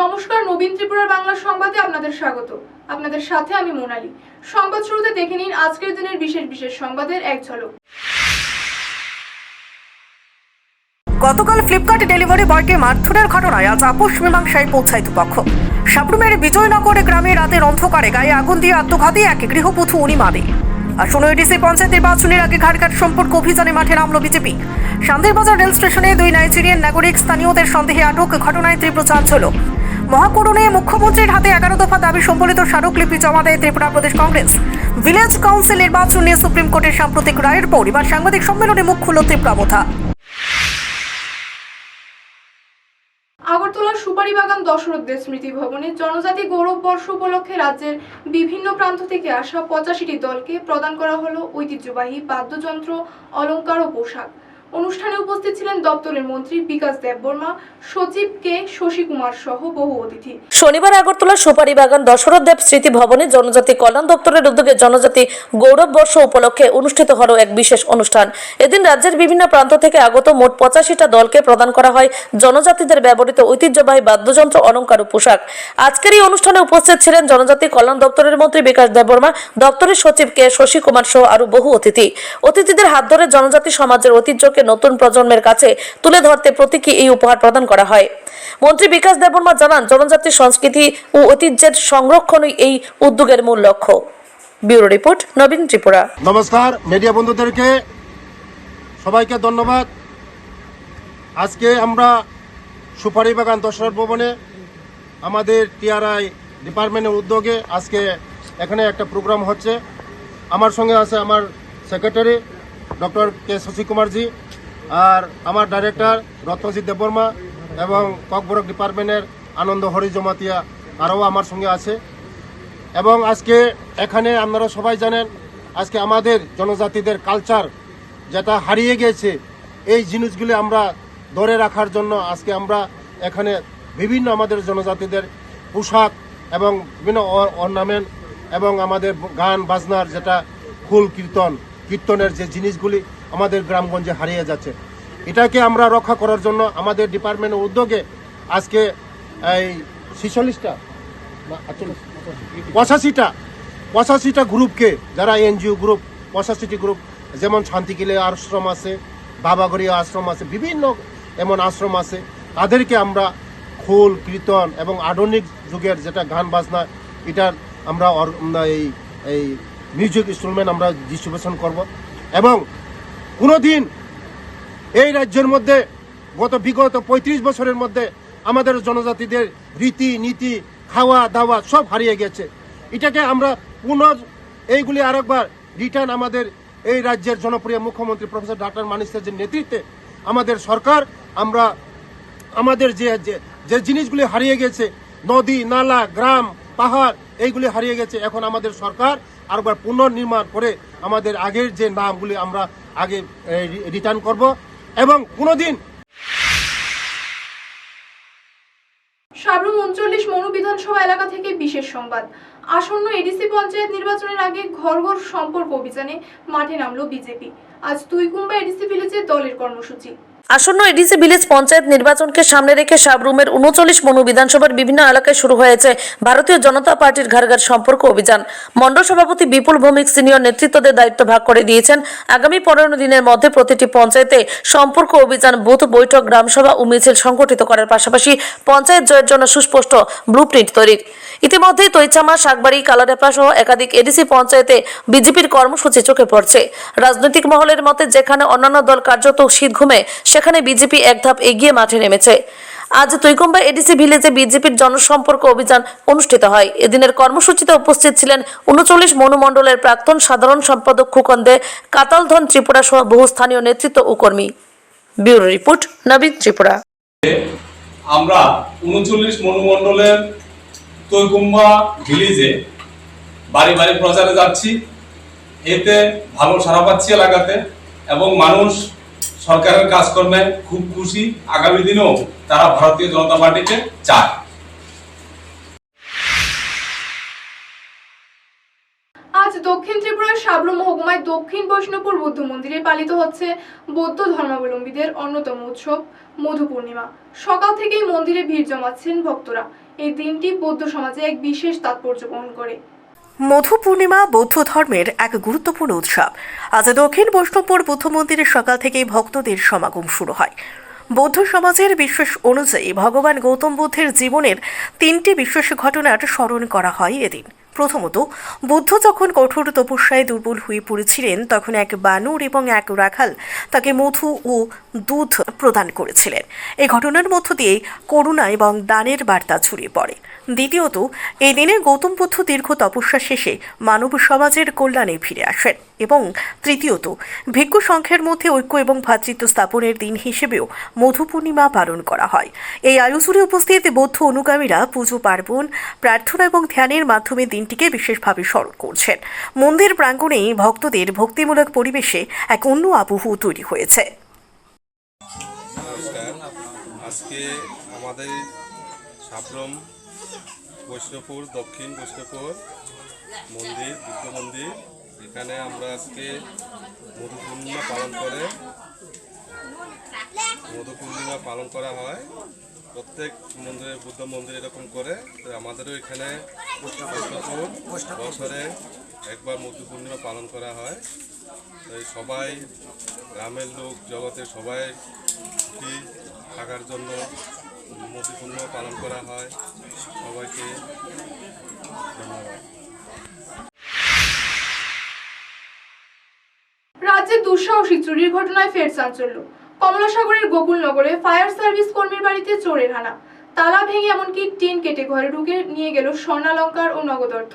নমস্কার, নবীন ত্রিপুরার বাংলা সংবাদে আপনাদের স্বাগত। আপনাদের সাথে আমি মোনালি। সংবাদ শুরুতে দেখে নিন আজকের দিনের বিশেষ বিশেষ সংবাদের এক ঝলক। গতকাল ফ্লিপকার্ট ডেলিভারি বয়কে মারধরের ঘটনায় আজ আপোষ মীমাংসায় পৌঁছায় দুপক্ষ। সাবরুমের বিজয়নগরে গ্রামে রাতের অন্ধকারে গায়ে আগুন দিয়ে আত্মঘাতী এক গৃহবধূ উনিমাদে আসন্ন এডিসি পঞ্চায়েত নির্বাচনের আগে ঘাটঘাট সম্পর্ক অভিযানে মাঠে নামল বিজেপি। শান্তিরবাজার রেল স্টেশনে দুই নাইজেরিয়ান নাগরিক স্থানীয়দের সন্দেহে আটক। ঘটনায় তীব্র চাঞ্চল্য। মহাকরণে মুখ্যমন্ত্রীর হাতে এগারো দফা দাবি সম্বলিত স্মারকলিপি জমা দেয় ত্রিপুরা প্রদেশ কংগ্রেস। ভিলেজ কাউন্সিল নির্বাচন নিয়ে সুপ্রিম কোর্টের সাম্প্রতিক রায়ের পর এবার সাংবাদিক সম্মেলনে মুখ খুলল ত্রিপুরা মোথা আগরতলার সুপারি বাগান দশরথ দে স্মৃতি ভবনে জনজাতি গৌরব বর্ষ উপলক্ষে রাজ্যের বিভিন্ন প্রান্ত থেকে আসা পঁচাশিটি দলকে প্রদান করা হলো ঐতিহ্যবাহী বাদ্যযন্ত্র, অলংকার ও পোশাক। অনুষ্ঠানে উপস্থিত ছিলেন দপ্তরের মন্ত্রী বিকাশ দেববর্মা, সচিব কে শশী কুমার সহ বহু অতিথি। শনিবার আগরতলা সুপারি বাগান দশরথ দেব স্মৃতি ভবনে জনজাতি কল্যাণ দপ্তরের উদ্যোগে জনজাতি গৌরব বর্ষ উপলক্ষে অনুষ্ঠিত হলো এক বিশেষ অনুষ্ঠান। এদিন রাজ্যের বিভিন্ন প্রান্ত থেকে আগত মোট পঁচাশিটা দলকে প্রদান করা হয় জনজাতিদের ব্যবহৃত ঐতিহ্যবাহী বাদ্যযন্ত্র, অলংকার ও পোশাক। আজকের এই অনুষ্ঠানে উপস্থিত ছিলেন জনজাতি কল্যাণ দপ্তরের মন্ত্রী বিকাশ দেববর্মা, দপ্তরের সচিব কে শশী কুমার সহ আরও বহু অতিথি। অতিথিদের হাত ধরে জনজাতি সমাজের ঐতিহ্যকে নতুন প্রজন্মের কাছে তুলে ধরতে প্রতীকী এই উপহার প্রদান করা হয়। মন্ত্রী বিকাশ দেববর্মা জানান জনজাতির সংস্কৃতি ও ঐতিহ্যের সংরক্ষণই এই উদ্যোগের মূল লক্ষ্য। Bureau report, Nabin Tripura. নমস্কার, মিডিয়া বন্ধুদেরকে সবাইকে ধন্যবাদ। আজকে আমরা সুপারি বাগান দশরথ ভবনে আমাদের টিআরআই ডিপার্টমেন্টের উদ্যোগে আজকে এখানে একটা প্রোগ্রাম হচ্ছে। আমার সঙ্গে আছে আমার secretary, doctor K Shashi Kumarji. আর আমার ডাইরেক্টর রত্নজিৎ দেববর্মা এবং ককবরক ডিপার্টমেন্টের আনন্দ হরি জমাতিয়া আরও আমার সঙ্গে আছে। এবং আজকে এখানে আপনারা সবাই জানেন, আজকে আমাদের জনজাতিদের কালচার যেটা হারিয়ে গেছে এই জিনিসগুলি আমরা ধরে রাখার জন্য আজকে আমরা এখানে বিভিন্ন আমাদের জনজাতিদের পোশাক এবং বিভিন্ন অর্নামেন্ট এবং আমাদের গান, বাজনার যেটা ফুল কীর্তন, কীর্তনের যে জিনিসগুলি আমাদের গ্রামগঞ্জে হারিয়ে যাচ্ছে। এটাকে আমরা রক্ষা করার জন্য আমাদের ডিপার্টমেন্টের উদ্যোগে আজকে এই ছিচল্লিশটা পঁচাশিটা পঁচাশিটা গ্রুপকে যারা এনজিও গ্রুপ পঁচাশিটি গ্রুপ যেমন শান্তিকিলে আশ্রম আছে, বাবাগড়িয়া আশ্রম আছে, বিভিন্ন এমন আশ্রম আছে, তাদেরকে আমরা খোল, কীর্তন এবং আধুনিক যুগের যেটা গান বাজনা, এটার আমরা এই এই মিউজিক ইনস্ট্রুমেন্ট আমরা ডিস্ট্রিবিউশন করব। এবং কোনো দিন এই রাজ্যের মধ্যে গত বিগত পঁয়ত্রিশ বছরের মধ্যে আমাদের জনজাতিদের রীতি, নীতি, খাওয়া, দাওয়া সব হারিয়ে গেছে। এটাকে আমরা পুনঃ এইগুলি আরেকবার রিটার্ন আমাদের এই রাজ্যের জনপ্রিয় মুখ্যমন্ত্রী প্রফেসর ডাক্তার মানিক নেতৃত্বে আমাদের সরকার, আমরা আমাদের যে- যে জিনিসগুলি হারিয়ে গেছে, নদী, নালা, গ্রাম পাহাড়, এইগুলি হারিয়ে গেছে। এখন আমাদের সরকার আরেকবার পুনর্নির্মাণ করে আমাদের আগের যে নামগুলি আমরা আগে রিটার্ন করব এবং কোনোদিন সাবরুম উনচল্লিশ মনু বিধানসভা এলাকা থেকে বিশেষ সংবাদ। আসন্ন এডিসি পঞ্চায়েত নির্বাচনের আগে ঘর ঘর সম্পর্ক অভিযানে মাঠে নামলো বিজেপি। আজ তুইকুম্বা এডিসি ভিলেজে দলের কর্মসূচি। আসন্ন এডিসি ভিলেজ পঞ্চায়েত নির্বাচনকে সামনে রেখে সাবরুমের উনচল্লিশ মনু বিধানসভার বিভিন্ন এলাকায় শুরু হয়েছে ভারতীয় জনতা পার্টির ঘাড়ঘাট সম্পর্ক অভিযান। মণ্ডল সভাপতি বিপুল ভৌমিক সিনিয়র নেতৃত্বদের দায়িত্ব ভাগ করে দিয়েছেন। আগামী পনেরো দিনের মধ্যে প্রতিটি পঞ্চায়েতে সম্পর্ক অভিযান, বুথ বৈঠক গ্রামসভা ও মিছিল সংগঠিত করার পাশাপাশি পঞ্চায়েত জয়ের জন্য সুস্পষ্ট ব্লুপ্রিন্ট তৈরির। ইতিমধ্যেই তৈচামা, শাকবাড়ি, কালাডেপা সহ একাধিক এডিসি পঞ্চায়েতে বিজেপির কর্মসূচি চোখে পড়ছে। রাজনৈতিক মহলের মতে, যেখানে অন্যান্য দল কার্যত শীত ঘুমে সেখানে বিজেপি এক ধাপ এগিয়ে মাঠে নেমেছে। আজ তৈকুম্বা এডিসি ভিলেজে বিজেপির জনসম্পর্ক অভিযান অনুষ্ঠিত হয়। এদিনের কর্মসূচিতে উপস্থিত ছিলেন উনচল্লিশ মনুমণ্ডলের প্রাক্তন সাধারণ সম্পাদক খুকন দে কাতালধন ত্রিপুরা সহ বহু স্থানীয় নেতৃত্ব ও কর্মী। Bureau report, Nabin Tripura. আমরা উনচল্লিশ মনুমণ্ডলের তৈকুম্বা ভিলেজে বাড়ি বাড়ি প্রচারে যাচ্ছি। এতে ভালো সারা পাচ্ছি এলাকাতে এবং মানুষ সরকারের কাজকর্মে খুব খুশি আগামী দিনেও তারা ভারতীয় জনতা পার্টিকে চায়। আজ দক্ষিণ ত্রিপুরার সাবরু মহকুমায় দক্ষিণ বৈষ্ণবপুর বৌদ্ধ মন্দিরে পালিত হচ্ছে বৌদ্ধ ধর্মাবলম্বীদের অন্যতম উৎসব, মধু পূর্ণিমা। সকাল থেকেই মন্দিরে ভিড় জমাচ্ছেন ভক্তরা। এই দিনটি বৌদ্ধ সমাজে এক বিশেষ তাৎপর্য বহন করে। মধু পূর্ণিমা বৌদ্ধ ধর্মের এক গুরুত্বপূর্ণ উৎসব। আজ দক্ষিণ বৈষ্ণবপুর বুদ্ধ মন্দিরের সকাল থেকেই ভক্তদের সমাগম শুরু হয়। বৌদ্ধ সমাজের বিশ্বাস অনুযায়ী ভগবান গৌতম বুদ্ধের জীবনের তিনটি বিশেষ ঘটনার স্মরণ করা হয় এদিন। প্রথমত, বুদ্ধ যখন কঠোর তপস্যায় দুর্বল হয়ে পড়েছিলেন, তখন এক বানর এবং এক রাখাল তাকে মধু ও দুধ প্রদান করেছিলেন। এই ঘটনার মধ্য দিয়ে করুণা এবং দানের বার্তা ছড়িয়ে পড়ে। দ্বিতীয়ত, এই দিনে গৌতম বুদ্ধ দীর্ঘ তপস্যা শেষে মানব সমাজের কল্যাণে ফিরে আসেন। এবং তৃতীয়ত, ভিক্ষু সংখ্যের মধ্যে ঐক্য এবং ভ্রাতৃত্ব স্থাপনের দিন হিসেবেও মধু পূর্ণিমা পালন করা হয়। এই আয়ুজুরে উপস্থিত বৌদ্ধ অনুগামীরা পুজো পার্বণ, প্রার্থনা এবং ধ্যানের মাধ্যমে দিনটিকে বিশেষভাবে স্মরণ করছেন। মন্দির প্রাঙ্গণে ভক্তদের ভক্তিমূলক পরিবেশে এক অন্য আবহ তৈরি হয়েছে। আজকে আমাদের সাবরম বৈষ্ণবপুর, দক্ষিণ বৈষ্ণবপুর, মন্দির বুদ্ধ মন্দির। এখানে আমরা আজকে মধু পূর্ণিমা পালন করে মধু পূর্ণিমা পালন করা হয়। প্রত্যেক মন্দিরে, বুদ্ধ মন্দির এরকম করে। আমাদেরও এখানে বছরে একবার মধু পূর্ণিমা পালন করা হয়। তাই সবাই, গ্রামের লোক, জগতের সবাই থাকার জন্য মধু পূর্ণিমা পালন করা হয়। সবাইকে ধন্যবাদ। রাজ্যে দুঃসাহসিক চুরির ঘটনায় ফের চাঞ্চল্য। কমলাসাগরের গোকুলনগরে ফায়ার সার্ভিস কর্মীর বাড়িতে চোরের হানা। তালা ভেঙে এমনকি টিন কেটে ঘরে ঢুকে নিয়ে গেল স্বর্ণালঙ্কার ও নগদ অর্থ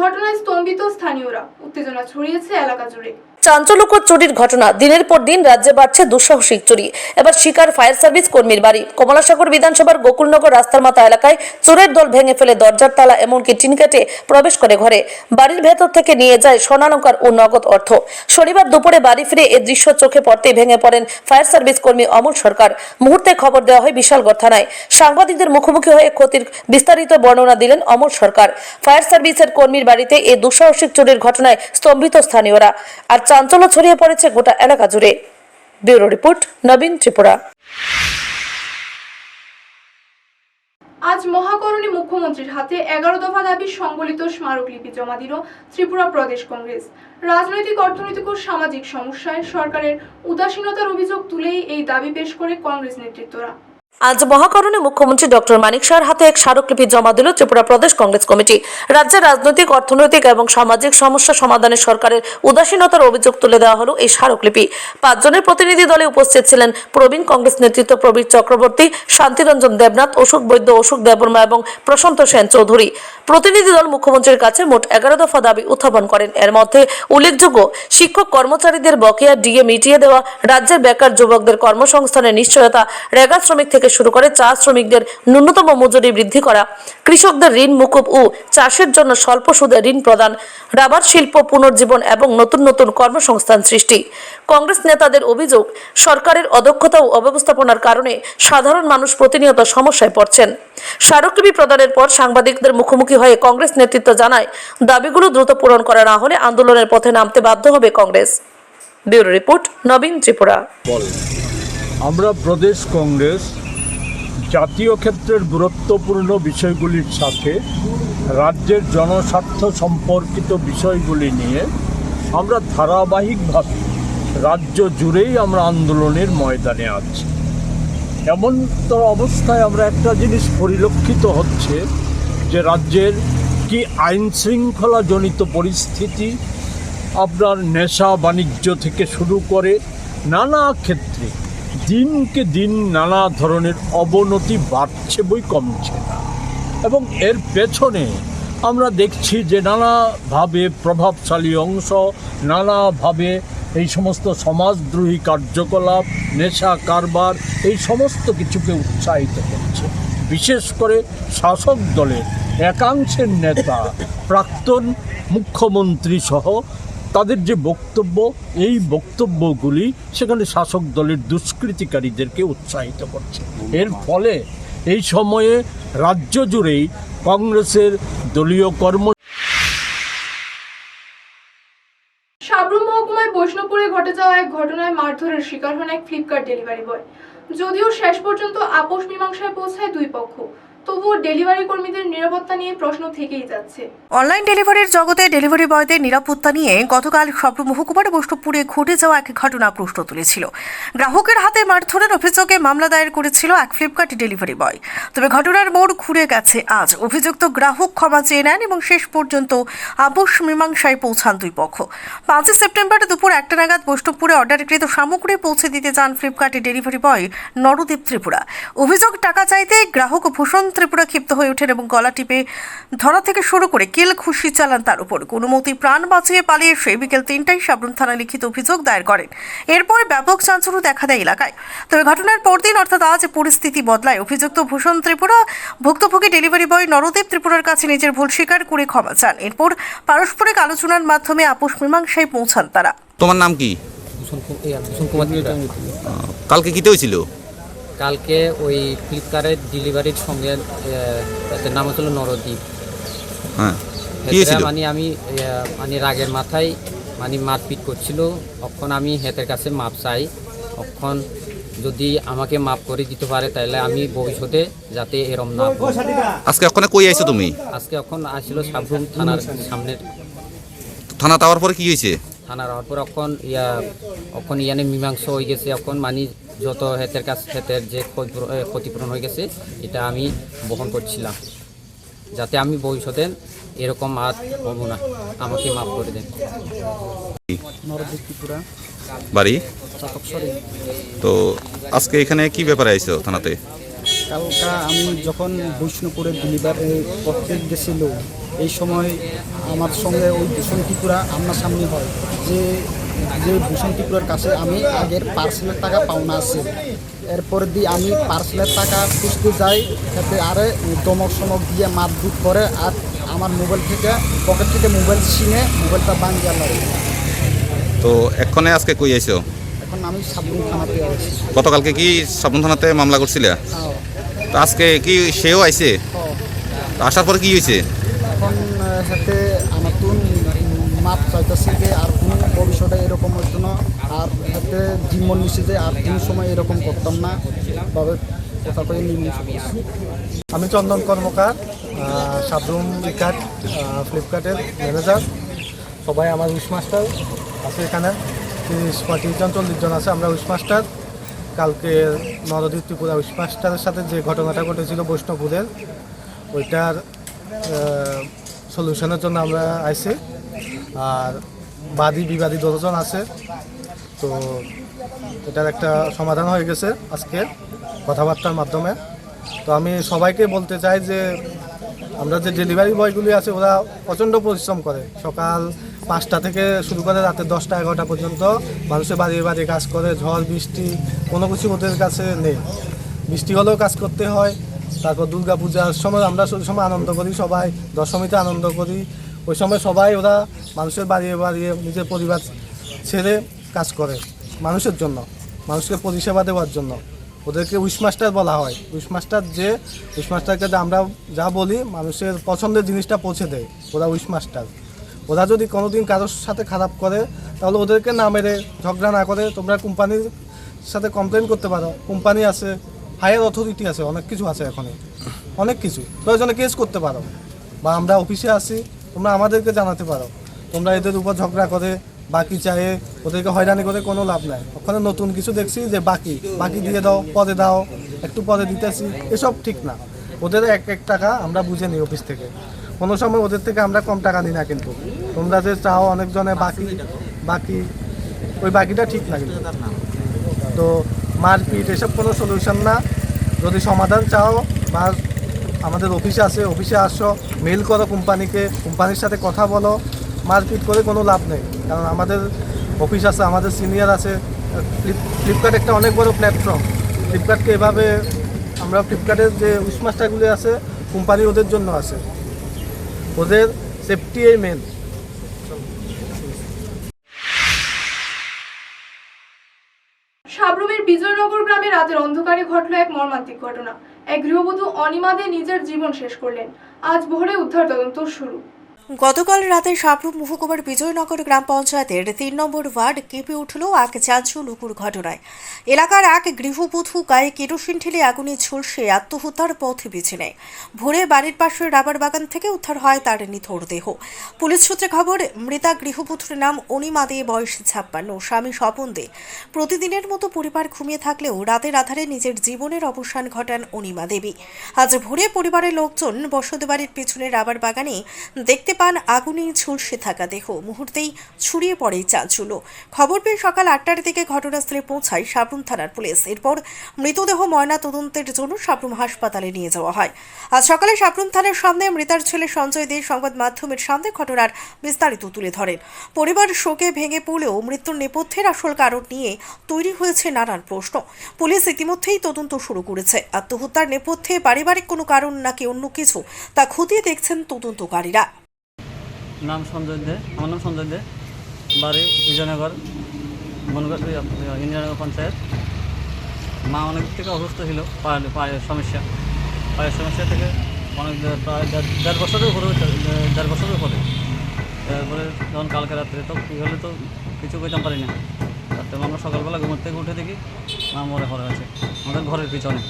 ঘটনায় স্তম্ভিত স্থানীয়রা। উত্তেজনা ছড়িয়েছে এলাকা জুড়ে। চাঞ্চল্যকর চুরির ঘটনা। দিনের পর দিন রাজ্যে বাড়ছে দুঃসাহসিক চুরি। এবার শিকার ফায়ার সার্ভিস কর্মীর বাড়ি। কমলাসাগর বিধানসভার গোকুলনগর রাস্তার মাথা এলাকায় চোরের দল ভেঙে ফেলে দরজার তালা, এমনকি টিন কেটে প্রবেশ করে ঘরে। বাড়ির ভেতর থেকে নিয়ে যায় সোনালঙ্কার ও নগদ অর্থ। শনিবার দুপুরে বাড়ি ফিরে এ দৃশ্য চোখে পড়তেই ভেঙে পড়েন ফায়ার সার্ভিস কর্মী অমল সরকার। মুহূর্তে খবর দেওয়া হয় বিশালগড় থানায়। সাংবাদিকদের মুখোমুখি হয়ে ক্ষতির বিস্তারিত বর্ণনা দিলেন অমল সরকার। ফায়ার সার্ভিসের কর্মীর বাড়িতে এই দুঃসাহসিক চুরির ঘটনায় স্তম্ভিত স্থানীয়রা। আর চাঞ্চল্য ছড়িয়ে পড়েছে গোটা এলাকা জুড়ে। Bureau report, Nabin Tripura. আজ মহাকরণে মুখ্যমন্ত্রীর হাতে এগারো দফা দাবি সংবলিত স্মারকলিপি জমা দিল ত্রিপুরা প্রদেশ কংগ্রেস। রাজনৈতিক, অর্থনৈতিক ও সামাজিক সমস্যায় সরকারের উদাসীনতার অভিযোগ তুলেই এই দাবি পেশ করে কংগ্রেস নেতৃত্বরা। আজ মহাকরণে মুখ্যমন্ত্রী ডক্টর মানিক শাহর হাতে এক স্মারকলিপি জমা দিল ত্রিপুরা প্রদেশ কংগ্রেস কমিটি। রাজ্যের রাজনৈতিক, অর্থনৈতিক এবং সামাজিক সমস্যা সমাধানে সরকারের উদাসীনতার অভিযোগ তুলে দেওয়া হলো এই স্মারকলিপি। পাঁচজনের প্রতিনিধি দলে উপস্থিত ছিলেন প্রবীণ কংগ্রেস নেতৃত্ব প্রবীর চক্রবর্তী, শান্তিরঞ্জন দেবনাথ, অশোক বৈদ্য, অশোক দেববর্মা এবং প্রশান্ত সেন চৌধুরী। প্রতিনিধি দল মুখ্যমন্ত্রীর কাছে মোট এগারো দফা দাবি উত্থাপন করেন। এর মধ্যে উল্লেখযোগ্য, শিক্ষক কর্মচারীদের বকেয়া ডিএ মিটিয়ে দেওয়া, রাজ্যের বেকার যুবকদের কর্মসংস্থানের নিশ্চয়তা, রেগা শ্রমিক থেকে শুরু করে চা শ্রমিকদের ন্যূনতম মজুরি বৃদ্ধি করা, কৃষকদের ঋণ, মুকুব ও চাষের জন্য স্বল্প সুদে ঋণ প্রদান, রাবার শিল্প পুনর্জীবন এবং নতুন নতুন কর্মসংস্থান সৃষ্টি। কংগ্রেস নেতাদের অভিযোগ, সরকারের অদক্ষতা ও অব্যবস্থাপনার কারণে সাধারণ মানুষ প্রতিনিয়ত সমস্যায় পড়ছেন। স্মারকলিপি প্রদানের পর সাংবাদিকদের মুখোমুখি হয়ে কংগ্রেস নেতৃত্ব জানায়, দাবিগুলো দ্রুত পূরণ করা না হলে আন্দোলনের পথে নামতে বাধ্য হবে Congress. Bureau report, Nabin Tripura. আমরা প্রদেশ কংগ্রেস জাতীয় ক্ষেত্রের গুরুত্বপূর্ণ বিষয়গুলির সাথে রাজ্যের জনস্বার্থ সম্পর্কিত বিষয়গুলি নিয়ে আমরা ধারাবাহিকভাবে রাজ্য জুড়েই আমরা আন্দোলনের ময়দানে আছি। এমন তো অবস্থায় আমরা একটা জিনিস পরিলক্ষিত হচ্ছে যে রাজ্যের কি আইন শৃঙ্খলাজনিত পরিস্থিতি আপনার নেশা বাণিজ্য থেকে শুরু করে নানা ক্ষেত্রে দিনকে দিন নানা ধরনের অবনতি বাড়ছে, বই কমছে না। এবং এর পেছনে আমরা দেখছি যে নানাভাবে প্রভাবশালী অংশ, নানাভাবে এই সমস্ত সমাজদ্রোহী কার্যকলাপ, নেশা কারবার, এই সমস্ত কিছুকে উৎসাহিত করছে। বিশেষ করে শাসক দলের একাংশের নেতা, প্রাক্তন মুখ্যমন্ত্রী সহ তাদের যে বক্তব্য, এই বক্তব্যগুলি সেখানে শাসক দলের দুষ্কৃতিকারীদেরকে উৎসাহিত করছে। এর ফলে এই সময়ে রাজ্য জুড়েই কংগ্রেসের দলীয় কর্ম বৈষ্ণবপুরে ঘটে যাওয়া এক ঘটনায় মারধরের শিকার হন এক ফ্লিপকার্ট ডেলিভারি বয় যদিও শেষ পর্যন্ত আপোষ মীমাংসায় পৌঁছায় দুই পক্ষ। তবুও ডেলিভারি কর্মীদের নিরাপত্তা নিয়ে প্রশ্ন অনলাইন ডেলিভারির জগতে ডেলিভারি বয়দের নিরাপত্তা নিয়ে গতকাল সব মহকুমার বৈষ্ণবপুরে ঘটে যাওয়া এক ঘটনা প্রশ্ন তুলেছিল। গ্রাহকের হাতে মারধরের অভিযোগে মামলা দায়ের করেছিল এক ফ্লিপকার্ট ডেলিভারি বয়। তবে ঘটনার মোড় ঘুরে গেছে আজ। অভিযুক্ত গ্রাহক ক্ষমা চেয়ে নেন এবং শেষ পর্যন্ত আপোষ মীমাংসায় পৌঁছান দুই পক্ষ। পাঁচই সেপ্টেম্বর দুপুর একটা নাগাদ বৈষ্ণবপুরে অর্ডারকৃত সামগ্রী পৌঁছে দিতে যান ফ্লিপকার্টের ডেলিভারি বয় নরদীপ ত্রিপুরা। অভিযোগ টাকা চাইতে গ্রাহক ভূষণ ত্রিপুরা ক্ষিপ্ত হয়ে ওঠেন এবং গলা টিপে ধরা থেকে শুরু করে কেল খুশি চালান তার উপর। কোনো মতে প্রাণ বাঁচিয়ে পালিয়ে এসে বিকেল তিনটায় সাবরুম থানায় লিখিত অভিযোগ দায়ের করেন। এরপর ব্যাপক চাঞ্চল্য দেখা দেয় এলাকায়। তবে ঘটনার পরদিন অর্থাৎ আজ পরিস্থিতি বদলায়। অভিযুক্ত ভূষণ ত্রিপুরা ভুক্তভোগী ডেলিভারি বয় নরদেব ত্রিপুরার কাছে নিজের ভুল স্বীকার করে ক্ষমা চান। এরপর পারস্পরিক আলোচনার মাধ্যমে আপোষ মীমাংসায় পৌঁছান তারা। তোমার নাম কি? কালকে কিতে হয়েছিল? কালকে ওই ফ্লিপকার্টের ডেলিভারির সঙ্গে তাদের নাম হচ্ছিল নরদ্বীপ। হ্যাঁ মানে আমি মানে রাগের মাথায় মানে মারপিট করছিল। তখন আমি হেতের কাছে মাপ চাই। তখন যদি আমাকে মাপ করে দিতে পারে তাহলে আমি ভবিষ্যতে যাতে এরম না। আজকে ওখানে কই আইছো তুমি? আজকে এখন আসছিল সাবরুম থানার সামনের। থানা তাওয়ার পরে কি হয়েছে? থানার হওয়ার পর এখন ইয়া এখন ইয়ানে মীমাংস হয়ে গেছে। এখন মানে যত হেতের কাছে হেতের যে ক্ষতিপূরণ- ক্ষতিপূরণ হয়ে গেছে এটা আমি বহন করছিলাম। যাতে আমি ভবিষ্যতে এরকম আর হব না। আমাকে মাফ করে দেন। বাড়ি? তো আজকে এখানে কি ব্যাপারে আইছো থানাতে? কালকা আমি যখন বৈষ্ণুপুরে ডেলিভার করতে গেছিল এই সময় আমার সঙ্গে ওই ভূষণ ত্রিপুরা আমার সামনে হয়। যে যে ভূষণ ত্রিপুরার কাছে আমি আগের পার্সেলের টাকা পাওনা আছে। এরপর দিয়ে আমি পার্সেলের টাকা খুঁজতে যাই তাতে আরে দমক সমক দিয়ে মারধুট করে আর আমার মোবাইল থেকে পকেট থেকে মোবাইল ছিনে মোবাইলটা বাঙ্গিয়া লাগে তো এক্ষণে আজকে কই আইছো? এখন আমি সাবরুম থানাতে আছি। গতকালকে কি সাবন থানাতে মামলা করছিলে? তো আজকে কি সেও আইছে? তো আসার পরে কি হয়েছে সাথে আমার তুন মাপ চাইতেছি যে আর কোনো ভবিষ্যতে এরকম হইতো না, আর সাথে জিম্মন নিছি যে আর কোনো সময় এরকম করতাম না, তবে কথা নির্মিত আমি চন্দন কর্মকার সাবরুম ইকাট ফ্লিপকার্টের ম্যানেজার। সবাই আমার উইশ মাস্টার আছে এখানে। তিরিশ, পঁয়ত্রিশ জন, চল্লিশ জন আছে, আমরা উইশ মাস্টার। কালকে নরদ্বীপ ত্রিপুরা উইশ মাস্টারের সাথে যে ঘটনাটা ঘটেছিল বৈষ্ণবপুরের, ওইটার সলিউশনের জন্য আমরা আইছি। আর বাদী, বিবাদী দশজন আছে। তো এটার একটা সমাধান হয়ে গেছে আজকে কথাবার্তার মাধ্যমে। তো আমি সবাইকে বলতে চাই যে আমরা যে ডেলিভারি বয়গুলি আছে, ওরা প্রচণ্ড পরিশ্রম করে। সকাল পাঁচটা থেকে শুরু করে রাতে দশটা, এগারোটা পর্যন্ত মানুষের বাড়ি বাড়ি কাজ করে। ঝড়, বৃষ্টি কোনো কিছু ওদের কাছে নেই। বৃষ্টি হলেও কাজ করতে হয়। তারপর দুর্গা পূজার সময় আমরা ওই সময় আনন্দ করি, সবাই দশমীতে আনন্দ করি। ওই সময় সবাই ওরা মানুষের বাড়িয়ে বাড়িয়ে নিজের পরিবার ছেড়ে কাজ করে মানুষের জন্য, মানুষকে পরিষেবা দেওয়ার জন্য। ওদেরকে উইশ মাস্টার বলা হয়। উইশ মাস্টার যে উইশ মাস্টারকে আমরা যা বলি, মানুষের পছন্দের জিনিসটা পৌঁছে দেয়। ওরা উইশ মাস্টার ওরা যদি কোনোদিন কারোর সাথে খারাপ করে, তাহলে ওদেরকে না মেরে ঝগড়া না করে তোমরা কোম্পানির সাথে কমপ্লেন করতে পারো। কোম্পানি আছে হায়ার অথরিটি আছে, অনেক কিছু আছে এখানে অনেক কিছু। প্রয়োজনে কেস করতে পারো। বা আমরা অফিসে আসি তোমরা আমাদেরকে জানাতে পারো। তোমরা এদের উপর ঝগড়া করে, বাকি চায়ে ওদেরকে হয়রানি করে কোনো লাভ নাই। ওখানে নতুন কিছু দেখছি যে বাকি বাকি দিয়ে দাও, পদে দাও, একটু পদে দিতেছি, এসব ঠিক না। ওদের এক এক টাকা আমরা বুঝে নিই অফিস থেকে। কোনো সময় ওদের থেকে আমরা কম টাকা নিই না কিন্তু। তোমরা যে চাও অনেকজনে বাকি বাকি, ওই বাকিটা ঠিক না কিন্তু। তো মারপিট, এসব কোনো সলিউশন না। যদি সমাধান চাও, বা আমাদের অফিসে আছে অফিসে আসো মেল করো কোম্পানিকে কোম্পানির সাথে কথা বলো, মারপিট করে কোনো লাভ নেই। কারণ আমাদের অফিস আছে, আমাদের সিনিয়র আছে। ফ্লিপ ফ্লিপকার্ট একটা অনেক বড় প্ল্যাটফর্ম ফ্লিপকার্টকে এভাবে আমরা ফ্লিপকার্টের যে উইসমাস্টারগুলি আছে কোম্পানি ওদের জন্য আছে। ওদের সেফটি মেন রাতের অন্ধকারে ঘটল এক মর্মান্তিক ঘটনা। এক গৃহবধূ অনিমাদে নিজের জীবন শেষ করলেন। আজ ভোরে উদ্ধার তদন্ত শুরু। গতকাল রাতে সাবরুম মহকুমার বিজয়নগর গ্রাম পঞ্চায়েতের তিন নম্বর ওয়ার্ড কেঁপে উঠল এক চাঞ্চল্যকর ঘটনায়। এলাকার এক গৃহবধূ গায়ে কেরোসিন ঢেলে আগুনে ঝলসে আত্মহত্যার পথ বেছে নেয়। ভোরে বাড়ির পাশে রাবার বাগান থেকে উদ্ধার হয় তার নিথর দেহ। পুলিশ সূত্রে খবর, মৃতা গৃহবধূর নাম অনিমা দে, বয়স ছাপ্পান্ন, স্বামী স্বপন দে। প্রতিদিনের মতো পরিবার ঘুমিয়ে থাকলেও রাতের আধারে নিজের জীবনের অবসান ঘটান অনিমা দেবী। আজ ভোরে পরিবারের লোকজন বসতবাড়ির পেছনে রাবার বাগানে দেখতে পান, আগুনে ঝলসে থাকা দেহ। মুহূর্তেই ছড়িয়ে পড়ে চাঞ্চল্য খবর পেয়ে সকাল আটটার দিকে ঘটনাস্থলে পৌঁছায় সাবরুম থানার পুলিশ। এরপর মৃতদেহ ময়না তদন্তের জন্য সাবরুম হাসপাতালে নিয়ে যাওয়া হয়। আজ সকালে সাবরুম থানার সামনে মৃতার ছেলে সঞ্জয় দে সংবাদ মাধ্যমের সামনে ঘটনার বিস্তারিত তুলে ধরেন। পরিবার শোকে ভেঙে পড়লেও মৃত্যুর নেপথ্যের আসল কারণ নিয়ে তৈরি হয়েছে নানান প্রশ্ন। পুলিশ ইতিমধ্যেই তদন্ত শুরু করেছে। আত্মহত্যার নেপথ্যে পারিবারিক কোনো কারণ নাকি অন্য কিছু তা খতিয়ে দেখছেন তদন্তকারীরা। নাম সঞ্জয় দে, আমার নাম সঞ্জয় দে, বাড়ি বিজয়নগর ইন্দিরানগর পঞ্চায়েত। মা অনেক থেকে অসুস্থ ছিল, পায়ের পায়ের সমস্যা। পায়ের সমস্যা থেকে অনেক প্রায় দেড় বছরের উপরে দেড় বছরের উপরে। তারপরে যখন কালকে রাত্রে, তো কী হলে তো কিছু কইতাম পারি না। রাত্রে আমরা সকালবেলা ঘুমের থেকে উঠে দেখি, মা মরে পড়ে আছে, আমাদের ঘরের পিছনে।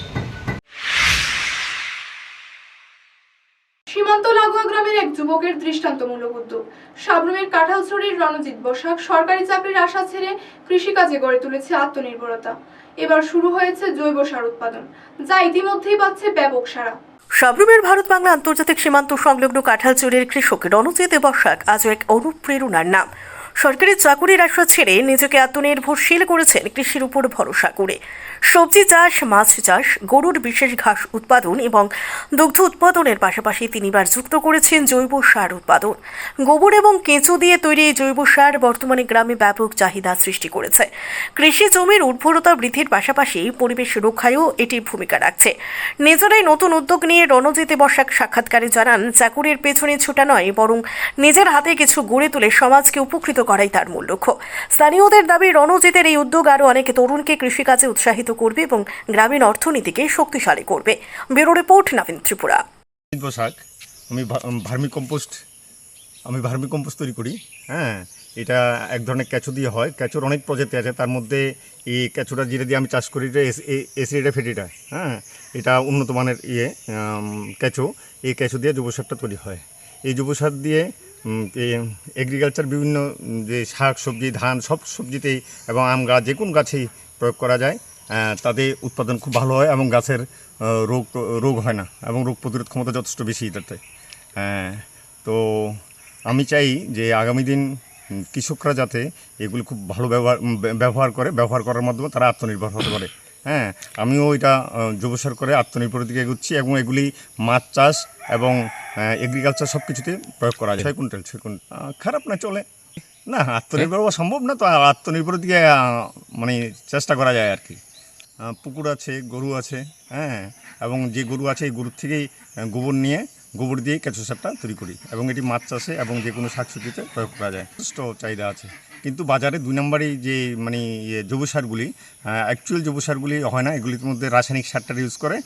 সীমান্ত লাগোয়া গ্রামের এক যুবকের দৃষ্টান্তমূলক উদ্যোগ। সাবরুমের কাঁঠালছড়ির রণজিৎ বসাক সরকারি চাকরির আশা ছেড়ে কৃষিকাজে গড়ে তুলেছে আত্মনির্ভরতা। এবার শুরু হয়েছে জৈব সার উৎপাদন, যা ইতিমধ্যেই পাচ্ছে ব্যাপক সারা সাবরুমের ভারত বাংলা আন্তর্জাতিক সীমান্ত সংলগ্ন কাঁঠালচুরের কৃষক রণজিৎ বসাক আজও এক অনুপ্রেরণার নাম। সরকারি চাকুরির আশা ছেড়ে নিজেকে আত্মনির্ভরশীল করেছেন কৃষির উপর ভরসা করে। সবজি চাষ, মাছ চাষ, গরুর বিশেষ ঘাস উৎপাদন এবং দুগ্ধ উৎপাদনের পাশাপাশি তিনি এবার যুক্ত করেছেন জৈব সার উৎপাদন। গোবর এবং কেঁচো দিয়ে তৈরি জৈব সার বর্তমানে গ্রামে ব্যাপক চাহিদা সৃষ্টি করেছে। কৃষি জমির উর্বরতা বৃদ্ধির পাশাপাশি পরিবেশ রক্ষায়ও এটি ভূমিকা রাখছে। নিজেরাই নতুন উদ্যোগ নিয়ে রণজিতে বসাক সাক্ষাৎকারে জানান, চাকুরির পেছনে ছোটা নয়, বরং নিজের হাতে কিছু গড়ে তুলে সমাজকে উপকৃত করাই তার মূল লক্ষ্য। স্থানীয়দের দাবি, রণজিতের এই উদ্যোগ আরও অনেক তরুণকে কৃষিকাজে উৎসাহিত করবে এবং গ্রামীণ অর্থনীতিকে শক্তিশালী করবে। Bureau report, Nabin Tripura. আমি ভার্মি কম্পোস্ট, আমি ভার্মি কম্পোস্ট তৈরি করি। হ্যাঁ এটা এক ধরনের ক্যাচো দিয়ে হয়। ক্যাচোর অনেক প্রজাতি আছে। তার মধ্যে এই ক্যাচোটা যেটা দিয়ে আমি চাষ করি। এটা এসিডা ফেটিটা। হ্যাঁ এটা উন্নত মানের ইয়ে ক্যাচো। এই ক্যাচো দিয়ে জৈব সারটা তৈরি হয়। এই জৈব সার দিয়ে এগ্রিকালচার বিভিন্ন যে শাক সবজি ধান সব সবজিতেই এবং আম গাছ যে কোনো গাছেই প্রয়োগ করা যায় তাতে উৎপাদন খুব ভালো হয় এবং গাছের রোগ রোগ হয় না এবং রোগ প্রতিরোধ ক্ষমতা যথেষ্ট বেশি এটাতে হ্যাঁ, তো আমি চাই যে আগামী দিন কৃষকরা যাতে এগুলি খুব ভালো ব্যবহার ব্যবহার করে ব্যবহার করার মাধ্যমে তারা আত্মনির্ভর হতে পারে। হ্যাঁ আমিও এটা যুবসার করে আত্মনির্ভর দিকে এগুচ্ছি এবং এগুলি মাছ চাষ এবং এগ্রিকালচার সব কিছুতে প্রয়োগ করা যায়। ছয় কুইন্টাল ছয় কুইন্টাল। খারাপ না চলে। না আত্মনির্ভর হওয়া সম্ভব না তো আত্মনির্ভর দিকে মানে চেষ্টা করা যায় আর কি। পুকুর আছে গরু আছে হ্যাঁ এবং যে গরু আছে এই গরুর থেকেই গোবর নিয়ে গোবর দিয়ে কেঁচো সারটা তৈরি করি। এবং এটি মাছ চাষে এবং যে কোনো শাকসবজিতে প্রয়োগ করা যায়। যথেষ্ট চাহিদা আছে। কিন্তু বাজারে দুই নম্বরই যে মানে ইয়ে জৈব সারগুলি অ্যাকচুয়াল জৈব সারগুলি হয় না, এগুলির মধ্যে রাসায়নিক সারটা ইউজ করে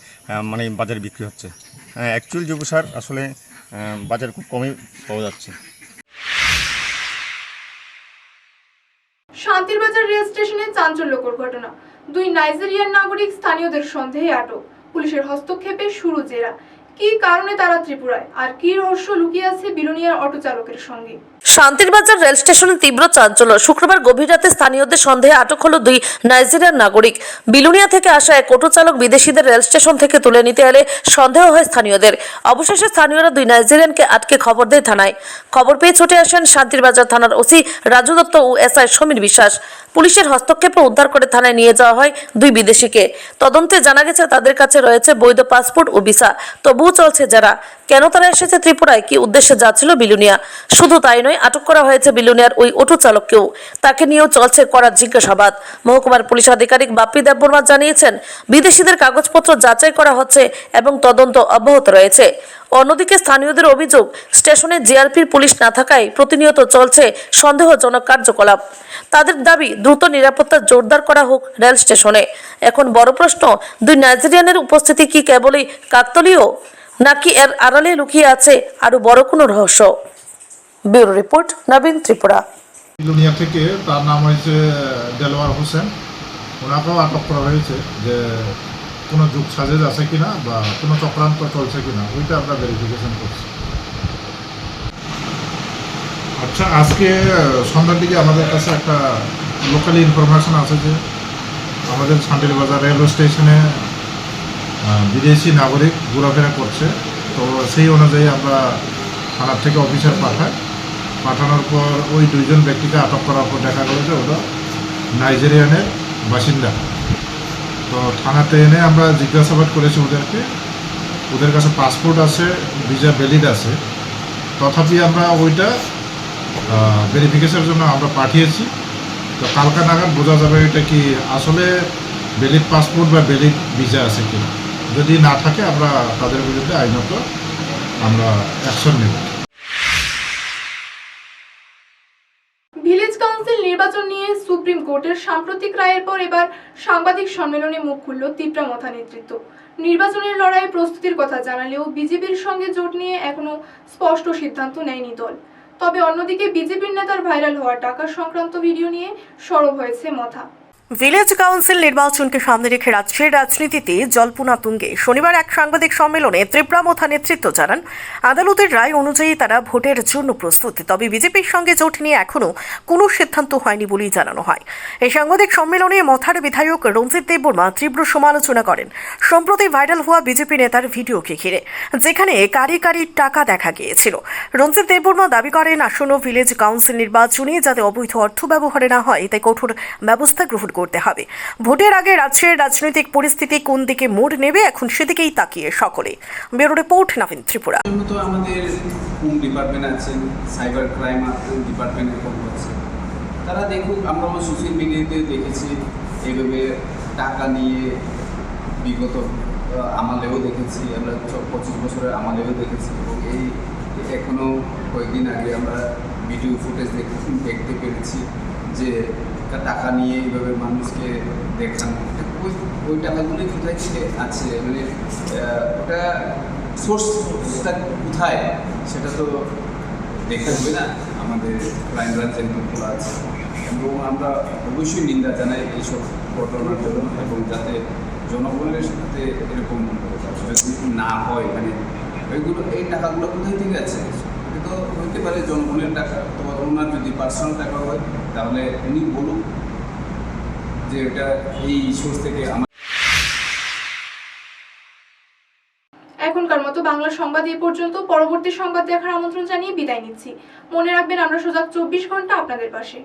মানে বাজারে বিক্রি হচ্ছে। অ্যাকচুয়াল জৈব সার আসলে বাজার খুব কমই পাওয়া যাচ্ছে। শান্তিরবাজার রেল স্টেশনে চাঞ্চল্যকর ঘটনা। দুই নাইজেরিয়ান নাগরিক স্থানীয়দের সন্দেহে আটক। পুলিশের হস্তক্ষেপে শুরু জেরা। কি কারণে তারা ত্রিপুরায়? আর কি রহস্য লুকিয়ে আছে বিলোনিয়ার অটো চালকের সঙ্গে? শান্তিরবাজার রেল স্টেশনে তীব্র চাঞ্চল্য। শুক্রবার গভীর রাতে স্থানীয়দের সন্দেহে আটক হলো দুই নাইজেরিয়ান নাগরিক। বিলুনিয়া থেকে আসা এক অটো চালক বিদেশিদের রেল স্টেশন থেকে তুলে নিতে এলে সন্দেহ হয় স্থানীয়দের। অবশেষে স্থানীয়রা দুই নাইজেরিয়ানকে আটকে খবর দেয় থানায়। খবর পেয়ে ছুটে আসেন শান্তিরবাজার থানার ওসি রাজু দত্ত ও এসআই সমীর বিশ্বাস। পুলিশের হস্তক্ষেপে উদ্ধার করে থানায় নিয়ে যাওয়া হয় দুই বিদেশিকে। তদন্তে জানা গেছে, তাদের কাছে রয়েছে বৈধ পাসপোর্ট ও ভিসা। তবুও চলছে যারা? কেন তারা এসেছে ত্রিপুরায়? কি উদ্দেশ্যে যাচ্ছিল বিলুনিয়া? শুধু তাই নয়, আটক করা হয়েছে বিলুনিয়ার ওই অটো চালককেও। তাকে নিয়েও চলছে করা জিজ্ঞাসাবাদ। মহকুমার পুলিশ আধিকারিক বাপ্পি দেববর্মা জানিয়েছেন, বিদেশিদের কাগজপত্র যাচাই করা হচ্ছে এবং তদন্ত অব্যাহত রয়েছে। অন্যদিকে স্থানীয়দের অভিযোগ, স্টেশনে জিআরপির পুলিশ না থাকায় প্রতিনিয়ত চলছে সন্দেহজনক কার্যকলাপ। তাদের দাবি, দ্রুত নিরাপত্তা জোরদার করা হোক রেল স্টেশনে। এখন বড় প্রশ্ন, দুই নাইজেরিয়ানের উপস্থিতি কি কেবলই কাকতলীয়? নাকি এর আড়ালে লুকিয়ে আছে আরও বড় কোনো রহস্য? Bureau report, Nabin Tripura. দুনিয়া থেকে তার নাম হয়েছে দেলোয়ার হোসেন। ওনাকেও আটক করা হয়েছে যে কোনো যুগ সাজেজ আছে কিনা বা কোনো চক্রান্ত চলছে কিনা, ওইটা আমরা ভেরিফিকেশন করছি। আচ্ছা আজকে সন্ধ্যার দিকে আমাদের কাছে একটা লোকালি ইনফরমেশন আছে যে আমাদের সান্ডিল বাজার রেলওয়ে স্টেশনে বিদেশি নাগরিক ঘোরাফেরা করছে। তো সেই অনুযায়ী আমরা থানার থেকে অফিসার পাঠাই। পাঠানোর পর ওই দুইজন ব্যক্তিকে আটক করার পর দেখা গেল যে ওরা নাইজেরিয়ানের বাসিন্দা। তো থানাতে এনে আমরা জিজ্ঞাসাবাদ করেছি ওদেরকে। ওদের কাছে পাসপোর্ট আছে, ভিসা ভ্যালিড আছে। তথাপি আমরা ওইটা ভেরিফিকেশনের জন্য আমরা পাঠিয়েছি। তো কালকা নাগাদ বোঝা যাবে এটা কি আসলে ভ্যালিড পাসপোর্ট বা ভ্যালিড ভিসা আছে কি যদি না থাকে, আমরা তাদের বিরুদ্ধে আইনত আমরা অ্যাকশন নেব। ভিলেজ কাউন্সিল নির্বাচন নিয়ে সুপ্রিম কোর্টের সাম্প্রতিক রায়ের পর এবার সাংবাদিক সম্মেলনে মুখ খুলল তিপ্রামথা নেতৃত্ব। নির্বাচনের লড়াইয়ে প্রস্তুতির কথা জানালেও বিজেপির সঙ্গে জোট নিয়ে এখনও স্পষ্ট সিদ্ধান্ত নেয়নি দল। তবে অন্যদিকে বিজেপির নেতার ভাইরাল হওয়া টাকা সংক্রান্ত ভিডিও নিয়ে সরব হয়েছে মথা। ভিলেজ কাউন্সিল নির্বাচনকে সামনে রেখে রাজ্যের রাজনীতিতে জল্পনা তুঙ্গে। শনিবার এক সাংবাদিক সম্মেলনে ত্রিপুরামথা নেতৃত্ব জানান, আদালতের রায় অনুযায়ী তারা ভোটের জন্য প্রস্তুত। তবে বিজেপির সঙ্গে জোট নিয়ে এখনও কোনো সিদ্ধান্ত হয়নি বলেই জানানো হয়। এই সাংবাদিক সম্মেলনে মথার বিধায়ক রঞ্জিত দেববর্মা তীব্র সমালোচনা করেন। সম্প্রতি ভাইরাল হওয়া বিজেপি নেতার ভিডিওকে ঘিরে, যেখানে কারি কারি টাকা দেখা গিয়েছিল। রঞ্জিত দেববর্মা দাবি করেন, আসন্ন ভিলেজ কাউন্সিল নির্বাচনে যাতে অবৈধ অর্থ ব্যবহারে না হয় তাই কঠোর ব্যবস্থা গ্রহণ করতে হবে। ভোটের আগে রাজ্যের রাজনৈতিক পরিস্থিতি কোন দিকে মোড় নেবে, এখন সেদিকেই তাকিয়ে সকলে। Bureau report Nabin Tripura. তো আমাদের হোম ডিপার্টমেন্ট আছেন সাইবার ক্রাইম ডিপার্টমেন্ট হচ্ছে? তারা দেখুক, আমরা সোশ্যাল মিডিয়াতে দেখেছি এইভাবে টাকা নিয়ে বিগত আমলেও দেখেছি, আমরা পঁচিশ বছরের আমলেও দেখেছি। এবং এই এখনও কয়েকদিন আগে আমরা ভিডিও ফুটেজ দেখতে পেরেছি। যে টাকা নিয়ে এইভাবে মানুষকে দেখানো। ওই ওই টাকাগুলি কোথায় থেকে আছে? মানে ওটা সোর্সটা কোথায়? সেটা তো দেখতে হবে না। আমাদের ক্রাইম একদম খোলা আছে। এবং আমরা অবশ্যই নিন্দা জানাই এইসব ঘটনার জন্য এবং যাতে জনগণের সাথে এরকম না হয় মানে ওইগুলো, এই টাকাগুলো কোথায় থেকে আছে? এটা তো হইতে পারে জনগণের টাকা তো ওনার যদি পার্সোনাল টাকা হয় তাহলে উনি বলুক যে এটা এই সোর্স থেকে আমার এখনকার মতো বাংলা সংবাদ এই পর্যন্ত পরবর্তী সংবাদ দেখার আমন্ত্রণ জানিয়ে বিদায় নিচ্ছি। মনে রাখবেন আমরা সোজা চব্বিশ ঘণ্টা আপনাদের পাশে।